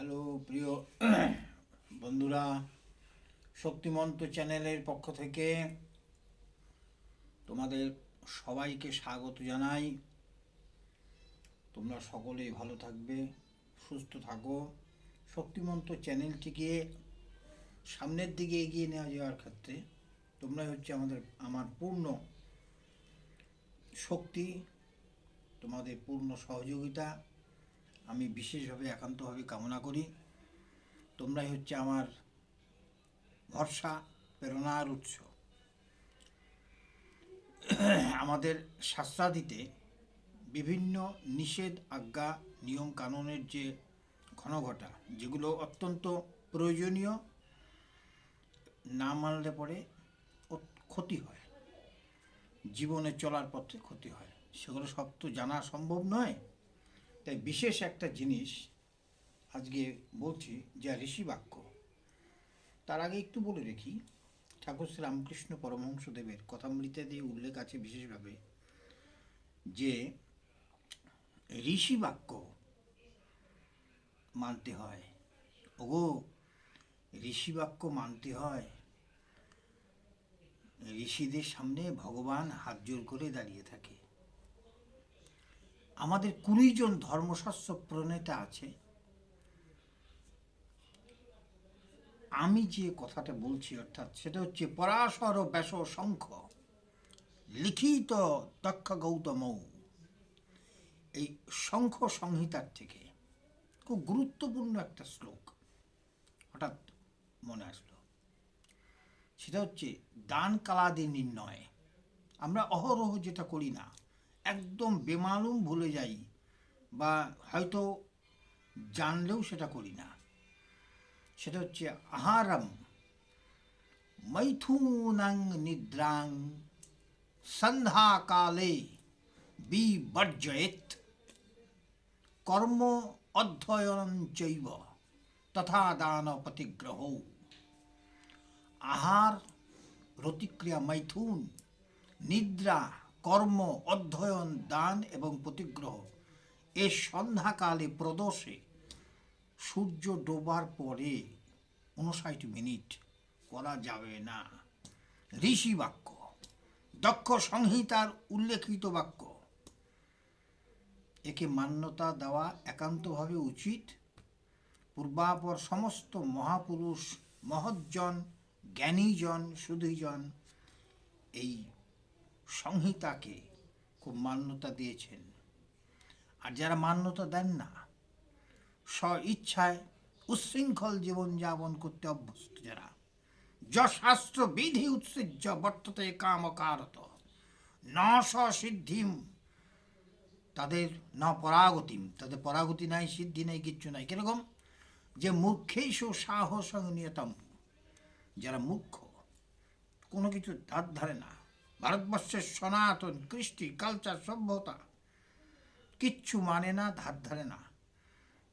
Hello, প্রিয় বন্ধুরা, শক্তিমন্ত চ্যানেলের পক্ষ থেকে তোমাদের সবাইকে স্বাগত জানাই। তোমরা সকলেই ভালো থাকবে, সুস্থ থাকো। শক্তিমন্ত চ্যানেলটিকে সামনের দিকে এগিয়ে নেওয়া যাওয়ার ক্ষেত্রে তোমরাই হচ্ছে আমাদের, আমার পূর্ণ শক্তি, তোমাদের পূর্ণ সহযোগিতা। আমি বিশেষভাবে একান্তভাবে কামনা করি। তোমরাই হচ্ছে আমার ভরসা প্রেরণার উৎস। আমাদের শাস্ত্রাদিতে বিভিন্ন নিষেধ, আজ্ঞা, নিয়ম, কানুনের যে ঘনঘটা, যেগুলো অত্যন্ত প্রয়োজনীয়, না মানলে পরে ক্ষতি হয়। জীবনে চলার পথে ক্ষতি হয়। সেগুলো সব তো জানা সম্ভব নয়। তাই বিশেষ একটা জিনিস আজকে বলছি, যা ঋষি বাক্য। তার আগে একটু বলে রেখি ঠাকুর শ্রী রামকৃষ্ণ পরমহংসদেবের কথামৃতাদি উল্লেখ আছে বিশেষভাবে যে ঋষি বাক্য মানতে হয়। ওগো, ঋষি বাক্য মানতে হয়। ঋষিদের সামনে ভগবান হাত জোর করে দাঁড়িয়ে থাকে। আমাদের কুড়ি জন ধর্মশাস্ত্র প্রণেতা আছে। আমি যে কথাটা বলছি অর্থাৎ সেটা হচ্ছে পরাশর ব্যাস শঙ্খ, লিখিত দক্ষ গৌতম এই শঙ্খ সংহিতার থেকে খুব গুরুত্বপূর্ণ একটা শ্লোক হঠাৎ মনে আসলো। সেটা হচ্ছে, দান কালাদি নির্ণয়। আমরা অহরহ যেটা করি না একদম বেমালুম ভুলে যাই বা হয়তো জানলেও সেটা করি না। সেটা হচ্ছে আহারম। মৈথুনাং নিদ্রাং সন্ধ্যাকালে বিবর্জয়েত কর্ম অধ্যয়ন চৈব তথা দান প্রতিগ্রহ আহার, রতিক্রিয়া, মৈথুন, নিদ্রা কর্ম, অধ্যয়ন, দান এবং প্রতিগ্রহ। এ সন্ধ্যাকালে প্রদোষে সূর্য ডোবার পরে উনষাট মিনিট করা যাবে না। ঋষি বাক্য, দক্ষ সংহিতার উল্লেখিত বাক্য। একে মান্যতা দেওয়া একান্তভাবে উচিত। পূর্বাপর সমস্ত মহাপুরুষ, মহজ্জন, জ্ঞানীজন, সুধীজন এই সংহিতাকে খুব মান্যতা দিয়েছেন। আর যারা মান্যতা দেন না স্ব ইচ্ছায় উচ্ছৃঙ্খল জীবনযাপন করতে অভ্যস্ত যারা যশাস্ত্র বিধি উৎসৃজ্য বর্ততে কামকারত ন সিদ্ধিম তাদের না পরাগতিম তাদের পরাগতি নাই, সিদ্ধি নাই, কিচ্ছু নাই। কীরকম? যে মূর্খেই সু নিয়তম যারা মূর্খ, কোনো কিছু ধার ধারে না ভারতবর্ষের সনাতন, কৃষ্টি কালচার সভ্যতা। কিচ্ছু মানে না, ধার ধারে না।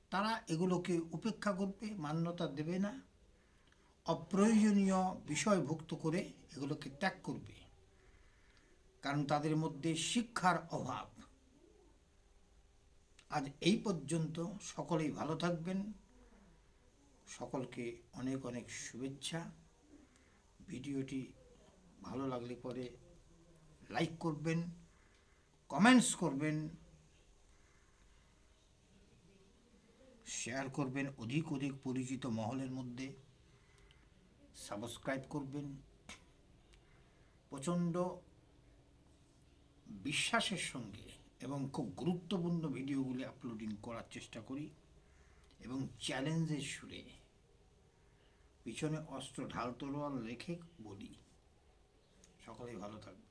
তারা এগুলোকে উপেক্ষা করবে, মান্যতা দেবে না। অপ্রয়োজনীয় বিষয়ভুক্ত করে এগুলোকে ত্যাগ করবে। কারণ তাদের মধ্যে শিক্ষার অভাব। আজ এই পর্যন্ত সকলেই ভালো থাকবেন। সকলকে অনেক অনেক শুভেচ্ছা। ভিডিওটি ভালো লাগলে পরে লাইক করবেন কমেন্টস করবেন শেয়ার করবেন, অধিক অধিক পরিচিত মহলের মধ্যে সাবস্ক্রাইব করবেন। প্রচণ্ড বিশ্বাসের সঙ্গে এবং খুব গুরুত্বপূর্ণ ভিডিওগুলি আপলোডিং করার চেষ্টা করি এবং চ্যালেঞ্জের সুরে পিছনে অস্ত্র ঢাল তলোয়ার রেখে বলি। সকলেই ভালো থাকবে